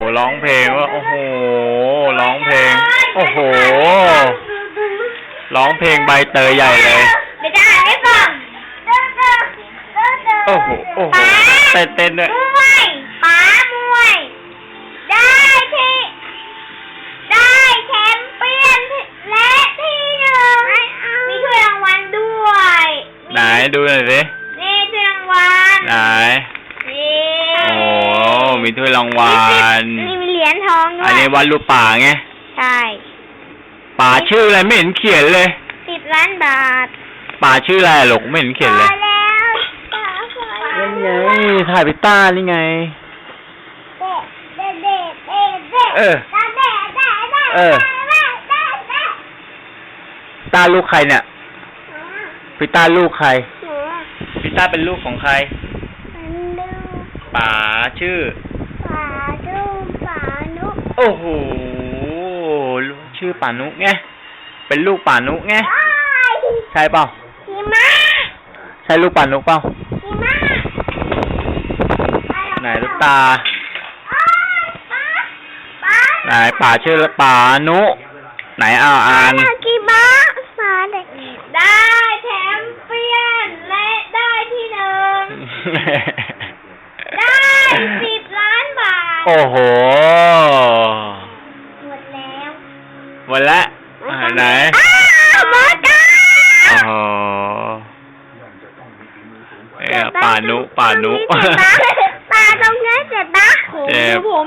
โอ้ร้องเพลงว่าโอ้โหร้องเพลง โอ้โหร้องเพลงใบเตยใหญ่เลย เดี๋ยวจะอ่านให้ฟังโอ้โหโอ้โหเต้นเต้นด้วยมวยป๋ามวย ได้ที่ ได้แชมเปี้ยนและที่หนึ่งมีถ้วยรางวัลด้วย ไหนดูหน่อยสินี่ถ้วยรางวัลไหนนี่โอ้ มีถ้วยรางวัลนี่มีเหรียญทองด้วยอันนี้วันรูปป่าไง ใช่ป่าชื่ออะไรไม่เห็นเขียนเลย สิบล้านบาทป่าชื่ออะไรหรอกไม่เห็นเขียนเลย พอแล้วป๋าพอแล้วนี่ไงถ่ายพิต้านี่ไง เด็ดเด็ดเด็ดเด็ดเออ เด็ดเด็ดเด็ดเด็ดเออ เด็ดเด็ดเด็ดตาลูกใครเนี่ยพิต้าลูกใครหนูพิต้าเป็นลูกของใคร มันดูป๋าชื่อฝาดูฝานุ โอ้โหชื่อป่านุไงเป็นลูกป่านุไงใช่เปล่าหิมะใช่ลูกป่านุเปล่าหิมะไหนลูกตาอ้ายป๊าป๊าไหนป่าชื่อป่านุไหนเอาอ่านกี่ม้ามาเด็กได้แชมเปี้ยนและได้ที่หนึ่ง ได้สิบล้านบาท โอ้โห หมดแล้ววันละอ่าไหนอ้าวหมดแล้วโอ้โหเอ้ยป่านุป่านุตรงเจ็บปะตาตรงนี้เจ็บปะ เจ็บผม